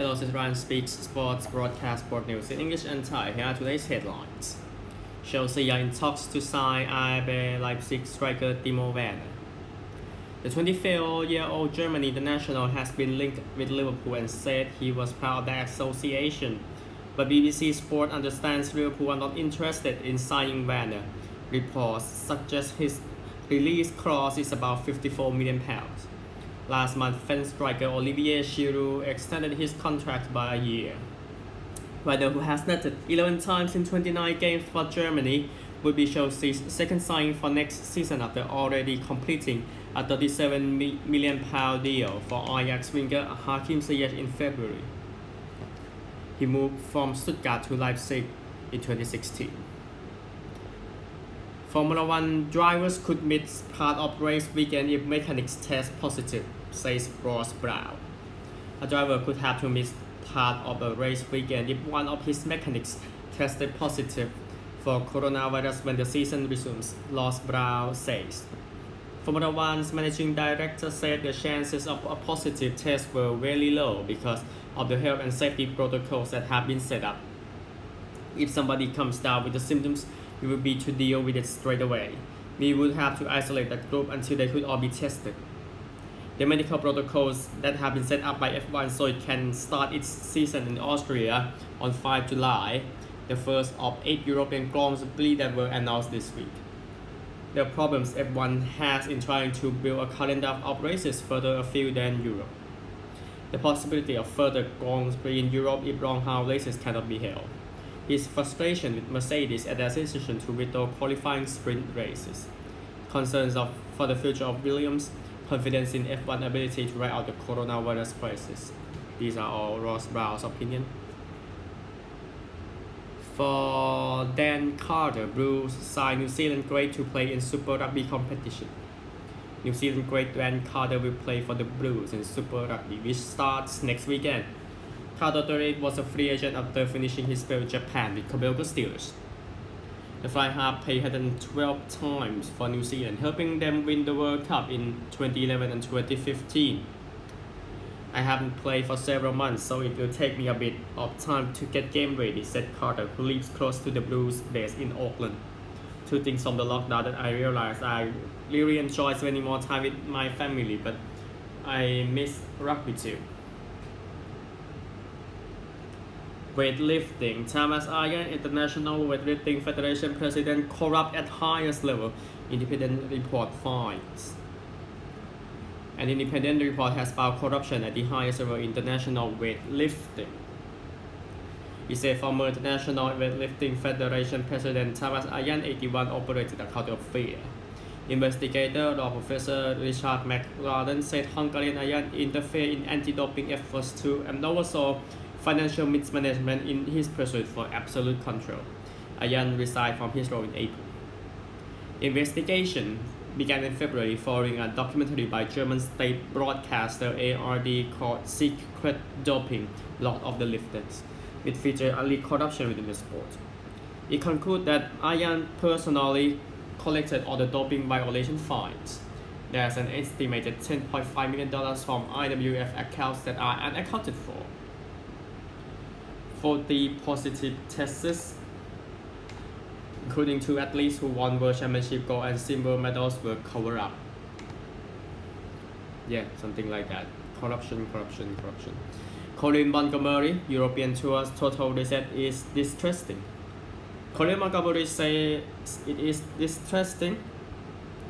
Hello, this is Ryan Speaks Sports Broadcast Sport News in English and Thai. Here are today's headlines. Chelsea are in talks to sign RB Leipzig striker Timo Werner. The 24-year-old German international has been linked with Liverpool and said he was part of the association. But BBC Sport understands Liverpool are not interested in signing Werner. Reports suggest his release clause is about 54 million pounds. Last month, French striker Olivier Giroud extended his contract by a year. Werner, who has netted 11 times in 29 games for Germany, will be Chelsea's second signing for next season after already completing a 37 million pound deal for Ajax winger Hakim Ziyech in February. He moved from Stuttgart to Leipzig in 2016. Formula One drivers could miss part of race weekend if mechanics test positive, says Ross Brown. A driver could have to miss part of a race weekend if one of his mechanics tested positive for coronavirus when the season resumes, Ross Brown says. Formula One's managing director said the chances of a positive test were very low because of the health and safety protocols that have been set up. If somebody comes down with the symptoms, we would be to deal with it straight away. We would have to isolate that group until they could all be tested. The medical protocols that have been set up by F1 so it can start its season in Austria on 5 July, the first of eight European Grand Prix that were announced this week. The problems F1 has in trying to build a calendar of races further afield than Europe. The possibility of further Grand Prix in Europe if long-haul races cannot be held his frustration with Mercedes at their decision to withdraw qualifying sprint races, concerns of, for the future of Williams, confidence in F1 ability to ride out the coronavirus crisis. These are all Ross Brown's opinion. For Dan Carter, Blues signed New Zealand great to play in Super Rugby competition. New Zealand great Dan Carter will play for the Blues in Super Rugby, which starts next weekend. Carter was a free agent after finishing his spell in Japan with Kobelco Steelers. The fly half played 112 times for New Zealand, helping them win the World Cup in 2011 and 2015. I haven't played for several months, so it will take me a bit of time to get game ready, said Carter, who lives close to the Blues base in Auckland. Two things from the lockdown that I realized I really enjoy spending more time with my family, but I miss rugby too. Weightlifting. Thomas Iron, International Weightlifting Federation President, corrupt at highest level, independent report finds. An independent report has found corruption at the highest level international weightlifting. He said former International Weightlifting Federation President Thomas Ayan 81 operated cult of fear. Investigator law professor Richard McLaren said Hungarian Ayan interfered in anti-doping efforts too and oversaw financial mismanagement in his pursuit for absolute control. Ayan resigned from his role in April. Investigation began in February following a documentary by German state broadcaster ARD called Secret Doping Lord of the Lifters, which featured alleged corruption within the sport. It concluded that Ayan personally collected all the doping violation fines. There's an estimated $10.5 million from IWF accounts that are unaccounted for. 40 positive tests, including two athletes who won World Championship gold and silver medals were covered up. Yeah, something like that. Corruption, corruption, corruption. Colin Montgomery, European Tour's total reset is distressing. Colin Montgomery says it is distressing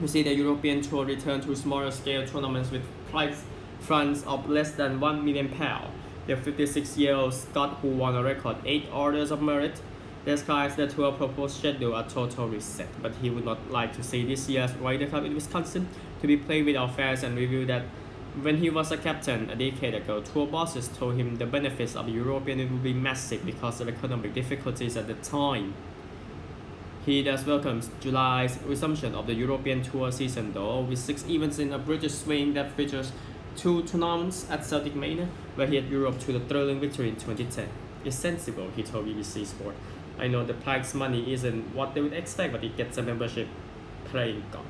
to see the European Tour return to smaller scale tournaments with prize funds of less than 1 million pounds the 56-year-old Scot, who won a record 8 Orders of Merit, describes the tour proposed schedule a total reset, but he would not like to see this year's Ryder Cup in Wisconsin to be played without fans and revealed that when he was a captain a decade ago, tour bosses told him the benefits of European would be massive because of economic difficulties at the time. He thus welcomes July's resumption of the European Tour season though, with six events in a British swing that features two tournaments at Celtic Manor, where he had Europe to the thrilling victory in 2010. It's sensible, he told BBC Sport. I know the prize money isn't what they would expect, but it gets a membership playing golf.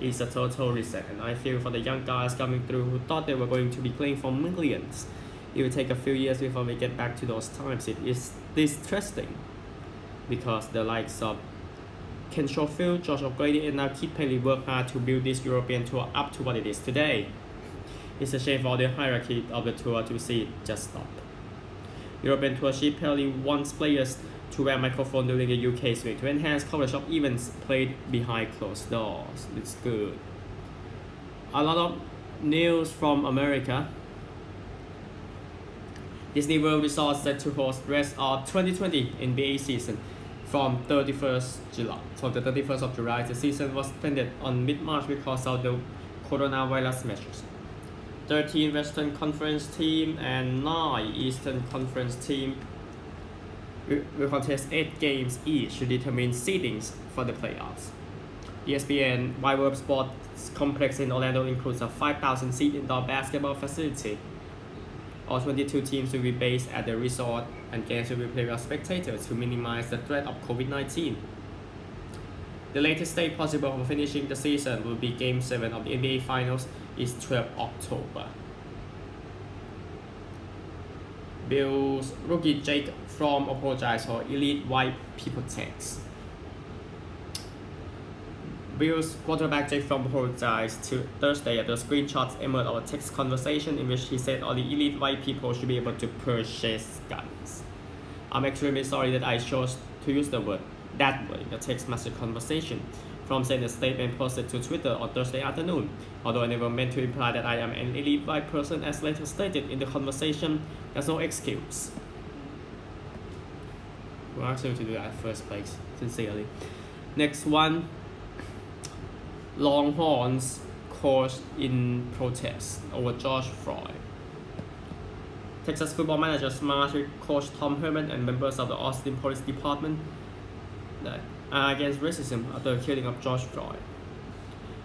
It's a total reset, and I feel for the young guys coming through who thought they were going to be playing for millions. it will take a few years before we get back to those times. It is distressing because the likes of Ken Schofield, George O'Grady, and now Keith Paley work hard to build this European tour up to what it is today. It's a shame for the hierarchy of the tour to see it just stop. European Tour chief Paley wants players to wear microphone during the UK swing to enhance coverage of events played behind closed doors. It's good. A lot of news from America. Disney World Resort set to host rest of 2020 NBA season from 31st July. From the 31st of July, the season was suspended on mid-March because of the coronavirus measures. 13 Western Conference team and 9 Eastern Conference team will contest 8 games each to determine seedings for the playoffs. ESPN Wide World Sports Complex in Orlando includes a 5,000 seat indoor basketball facility. All 22 teams will be based at the resort and games will be played with spectators to minimize the threat of COVID-19. The latest date possible for finishing the season will be Game 7 of the NBA Finals is 12 October. Bills rookie Jake Fromm apologized for elite white people text. Bills quarterback Jake Fromm apologized to Thursday after screenshots emerged of a text conversation in which he said only elite white people should be able to purchase guns. I'm extremely sorry that I chose to use the word that way in the text message conversation. From a statement posted to Twitter on Thursday afternoon. Although I never meant to imply that I am an elite white person as later stated in the conversation, there's no excuse. Who asked you to do that first place? Sincerely. Next one. Longhorns coach in protest over George Floyd. Texas football manager smashed coach Tom Herman and members of the Austin Police Department Uh, against racism after the killing of George Floyd.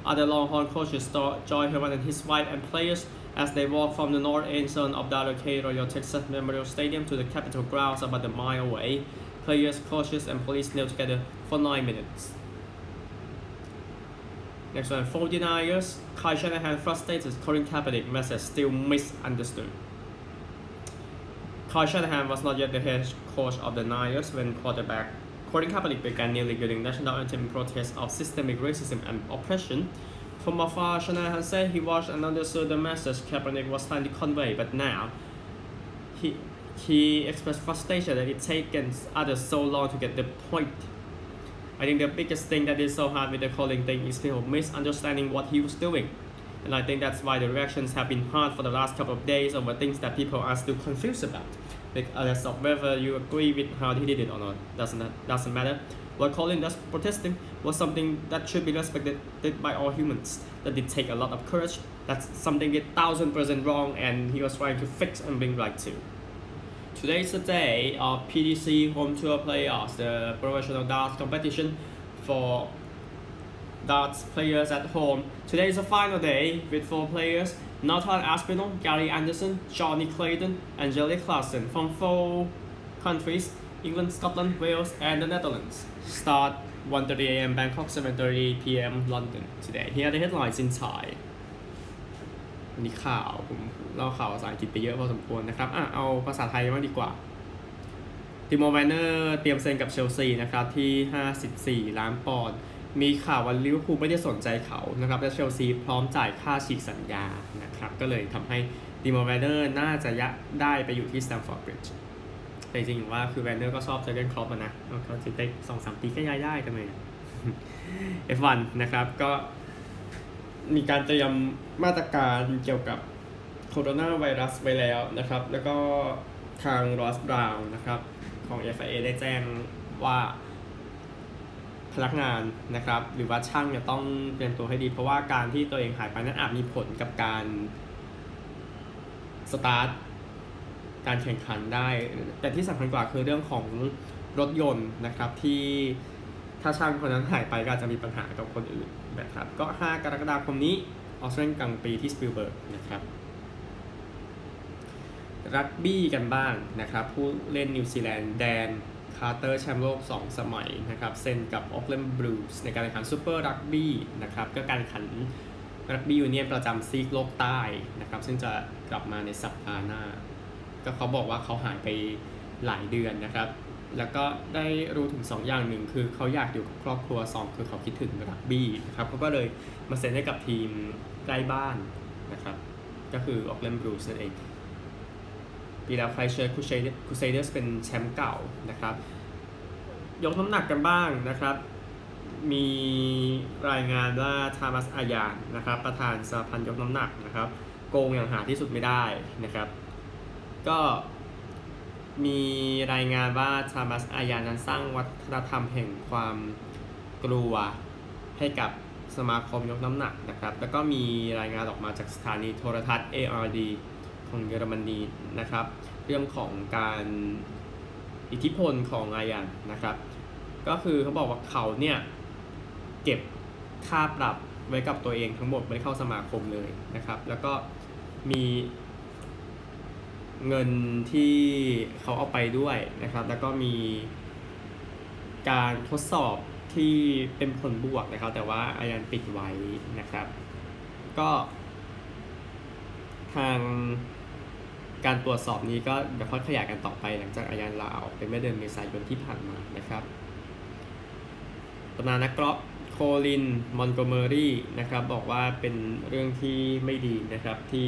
Other Longhorn coaches Joy Herman and his wife and players as they walked from the north end zone of. Royal Texas Memorial Stadium to the Capitol grounds about a mile away. Players, coaches, and police knelt together for nine minutes. Next one, 49ers. Kyle Shanahan frustrated Colin Kaepernick message still misunderstood. Kyle Shanahan was not yet the head coach of the Niners when quarterback Colin Kaepernick began nearly during national anthem in protest of systemic racism and oppression. From afar, Shanahan said he watched and understood the message Kaepernick was trying to convey, but now he he expressed frustration that it taken others so long to get the point. I think the biggest thing that is so hard with the calling thing is people misunderstanding what he was doing. And I think that's why the reactions have been hard for the last couple of days over things that people are still confused about. Regardless uh, of whether you agree with how he did it or not, doesn't doesn't matter. What Colin does protesting was something that should be respected by all humans. That did take a lot of courage. That's something that thousand percent wrong, and he was trying to fix and bring right to. Today is the day of PDC Home Tour Playoffs, the professional darts competition for darts players at home. Today is the final day with four players Nathan Aspinall, Gary Anderson, Johnny Clayton, and Jelly Clarkson from four countries England, Scotland, Wales, and the Netherlands. Start 1.30 a.m. Bangkok, 7.30 p.m. London today. Here are the headlines in Thai วันนี้ข่าวผมเล่าข่าวภาษาอังกฤษไปเยอะพอสมควรนะครับ อะ เอาภาษาไทยมางดีกว่าติโมแวนเนอร์เตรียมเซ็นกับเชลซีนะครับที่ 54 ล้านปอนด์ มีข่าวว่าลิเวอร์พูลไม่ได้สนใจเขานะครับและเชลซีพร้อมจ่ายค่าฉีกสัญญานะครับก็เลยทำให้ติโมแวนเนอร์น่าจะยะได้ไปอยู่ที่สแตมฟอร์ดบริดจ์แต่จริงๆว่าคือแวนเนอร์ก็ชอบเจอเกนครอปนะเขาจะได้สองสามปีก็ย้ายได้ทำไม F1 นะครับก็มีการเตรียมมาตรการเกี่ยวกับโคโรนาไวรัสไว้แล้วนะครับ แล้วก็ทางรอสบราวน์นะครับของ FIA ได้แจ้งว่า พนักงานนะครับ หรือว่าช่างจะต้องเตรียมตัวให้ดี เพราะว่าการที่ตัวเองหายไปนั้นอาจมีผลกับการสตาร์ทการแข่งขันได้ แต่ที่สำคัญกว่าคือเรื่องของรถยนต์นะครับที่ถ้าช่างคนนั้นหายไปก็อาจจะมีปัญหากับคนอื่นนะครับก็ 5 กรกฎาคมนี้ออสเตรเลียกลางปีที่สปิลเบิร์กนะครับรักบี้กันบ้างนะครับ ผู้เล่นนิวซีแลนด์แดน คาร์เตอร์แชมป์โลก 2 สมัยนะครับ เซ็นกับออกแลนด์บลูส์ในการแข่งขันซูเปอร์รักบี้นะครับ ก็การแข่งขันรักบี้ยูเนี่ยนประจำซีกโลกใต้นะครับ ซึ่งจะกลับมาในสัปดาห์หน้า ก็เขาบอกว่าเขาหายไปหลายเดือนนะครับ แล้วก็ได้รู้ถึง 2 อย่างหนึ่งคือเขาอยากอยู่กับครอบครัว 2 คือเขาคิดถึงรักบี้นะครับเขาก็เลยมาเซ็นให้กับทีมใกล้บ้านนะครับ ก็คือออกเลนบรูซนั่นเอง ปีแล้วไครเชิร์คูเซเดอร์สเป็นแชมป์เก่านะครับ ยกน้ำหนักกันบ้างนะครับ มีรายงานว่าทามัสอายานนะครับประธานสหพันธ์ยกน้ำหนักนะครับโกงอย่างหาที่สุดไม่ได้นะครับ ก็มีรายงานว่าทามัสอายานั้นสร้างวัฒนธรรมแห่งความกลัวให้กับสมาคมยกน้ำหนักนะครับ แล้วก็มีรายงานออกมาจากสถานีโทรทัศน์ ARD ของเยอรมนีนะครับ เรื่องของการอิทธิพลของอายันนะครับ ก็คือเขาบอกว่าเขาเนี่ยเก็บค่าปรับไว้กับตัวเองทั้งหมดไม่เข้าสมาคมเลยนะครับ แล้วก็มีเงินที่เขาเอาไปด้วยนะครับ แล้วก็มีการทดสอบที่เป็นผลบวกนะครับ แต่ว่าอายันปิดไว้นะครับ ก็ทาง การตรวจสอบนี้ก็เดี๋ยวค่อยขยายกันต่อไปหลังจากอายันลาออกเป็นเมื่อเดือนเมษายนที่ผ่านมานะครับตำนานนักกอล์ฟโคลิน มอนโกเมอรี่นะครับบอกว่าเป็นเรื่องที่ไม่ดีนะครับที่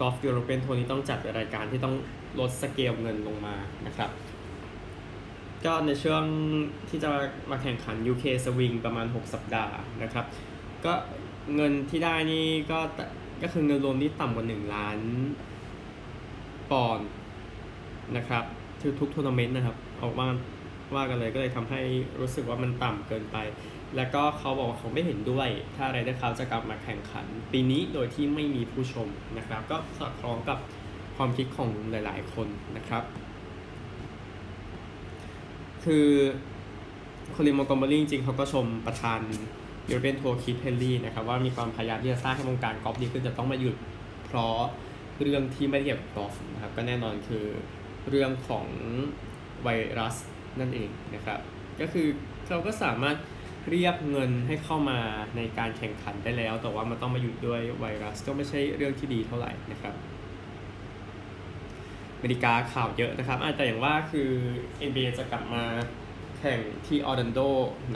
กอล์ฟยูโรเปียนทัวร์นี้ต้องจัดรายการที่ต้องลดสเกลเงินลงมานะครับก็ในช่วงที่จะมาแข่งขัน UK Swing ประมาณ 6 สัปดาห์นะครับ ก็เงินที่ได้นี่ก็ก็คือเงินรวมที่ต่ำกว่า 1 ล้าน ปอนด์นะครับทุกทุกทัวร์นาเมนต์นะครับออกมาว่ากันเลยก็เลยทำให้รู้สึกว่ามันต่ำเกินไป แล้วก็เขาบอกว่าเขาไม่เห็นด้วย ถ้าไรได้เขาจะกลับมาแข่งขัน ปีนี้โดยที่ไม่มีผู้ชมนะครับ ก็สอดคล้องกับความคิดของหลายๆ คนนะครับ คือโคลินมอนโกเมอรี่จริงๆเขาก็ชมประธานยูโรเปียนทัวร์คิดเฮนรี่นะครับว่ามีความพยายามที่จะสร้างให้วงการกอล์ฟดีขึ้นจะต้องมาหยุดเพราะ เรื่องที่ไม่ได้เกี่ยวกับกอล์ฟนะครับก็แน่นอนคือเรื่องของไวรัสนั่นเองนะครับ ก็คือเราก็สามารถเรียกเงินให้เข้ามาในการแข่งขันได้แล้ว แต่ว่ามันต้องมาหยุดด้วยไวรัสก็ไม่ใช่เรื่องที่ดีเท่าไหร่นะครับอเมริกาข่าวเยอะนะครับอาจจะอย่างว่าคือ NBA จะกลับมาแข่งที่ออร์แลนโด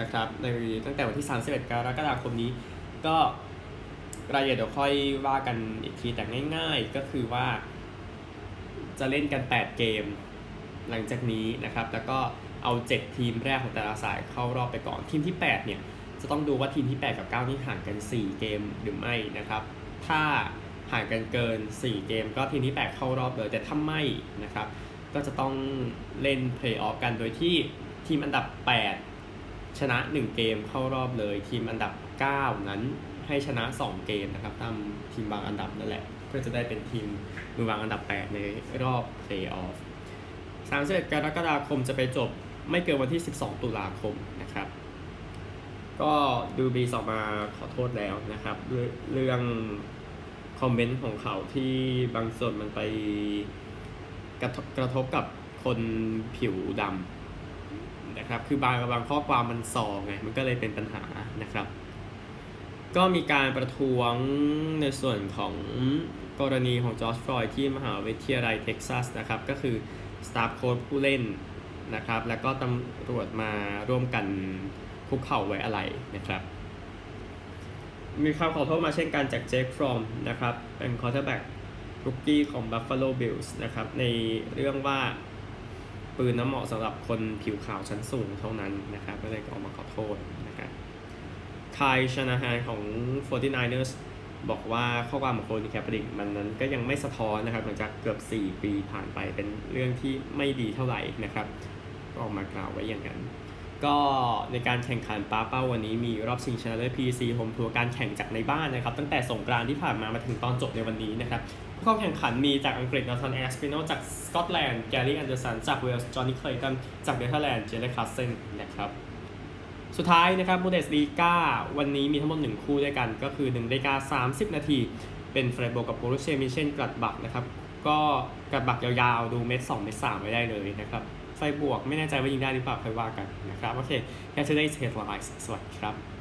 นะครับในตั้งแต่วันที่ 31 กรกฎาคมนี้ ก็ รายละเอียดเดี๋ยวค่อยว่ากันอีกทีแต่ง่าย ๆ ก็คือว่า จะเล่นกัน 8 เกม หลังจากนี้นะครับ แล้วก็เอา 7 ทีมแรกของแต่ละสายเข้ารอบไปก่อนทีมที่ 8 เนี่ย จะต้องดูว่าทีมที่ 8 กับ 9 นี่ห่างกัน 4 เกมหรือไม่นะครับ ถ้าห่างกันเกิน 4 เกม ก็ทีมที่ 8 เข้ารอบเลยแต่ถ้าไม่นะครับ ก็จะต้องเล่นเพลย์ออฟกันโดยที่ทีมอันดับ 8 ชนะ 1 เกมเข้ารอบเลย ทีมอันดับ 9 นั้น ให้ชนะ 2 เกมนะครับตามทีมบางอันดับนั่นแหละ เพื่อจะได้เป็นทีมมือวางอันดับ 8 ในรอบเพลย์ออฟ31กรกฎาคมจะไปจบไม่เกินวันที่ 12 ตุลาคมนะครับ ก็ดูบีสออกมาขอโทษแล้วนะครับ เรื่องคอมเมนต์ของเขาที่บางส่วนมันไปกระทบกระทบกับคนผิวดำนะครับ คือบางบางข้อความมันซองไง มันก็เลยเป็นปัญหานะครับ ก็มีการประท้วงในส่วนของกรณีของจอร์จฟลอยที่มหาวิทยาลัยเท็กซัสนะครับ ก็คือสตาฟโค้ชผู้เล่นนะครับ แล้วก็ตำรวจมาร่วมกันคุกเข่าไว้อะไรนะครับ มีคำขอโทษมาเช่นกันจากเจคฟรอมนะครับ เป็นคอร์เตอร์แบ็กรุกกี้ของ Buffalo Bills นะครับ ในเรื่องว่าปืนน้ำเหมาะสำหรับคนผิวขาวชั้นสูงเท่านั้นนะครับ ก็เลยออกมาขอโทษนะครับายชนาฮานของ 49ers บอกว่าข้อความของโคนิแคปริกมันนั้นก็ยังไม่สะท้อนนะครับหลังจากเกือบ 4 ปีผ่านไปเป็นเรื่องที่ไม่ดีเท่าไหร่นะครับก็ออกมากล่าวไว้อย่างนั้น ก็ในการแข่งขันป้าเป้าวันนี้มีรอบชิงชนะเลิศ PC Home Tour การแข่งจากในบ้านนะครับ ตั้งแต่สงกรานที่ผ่านมามาถึงตอนจบในวันนี้นะครับผู้เข้าแข่งขันมีจากอังกฤษนาธานแอสปิโนจากสกอตแลนด์แกรี่แอนเดอร์สันจากเวลส์จอห์นนี่เคลตันจากเนเธอร์แลนด์เจเลคัสเซนนะครับ สุดท้ายนะครับบูเดสลีกาวันนี้มีทั้งหมด 1 คู่ด้วยกัน ก็คือ1นาฬิกาสามสิบนาที เป็นเฟรโบกับโบรุเชมิเช่นกลัดบักนะครับ ก็กลัดบักยาวๆ ดูเม็ด2เม็ด3ไว้ได้เลยนะครับไฟบวกไม่แน่ใจว่ายิงได้หรือเปล่าค่อยว่ากันนะครับ โอเคแค่จะได้เทสไลน์สวัสดีครับ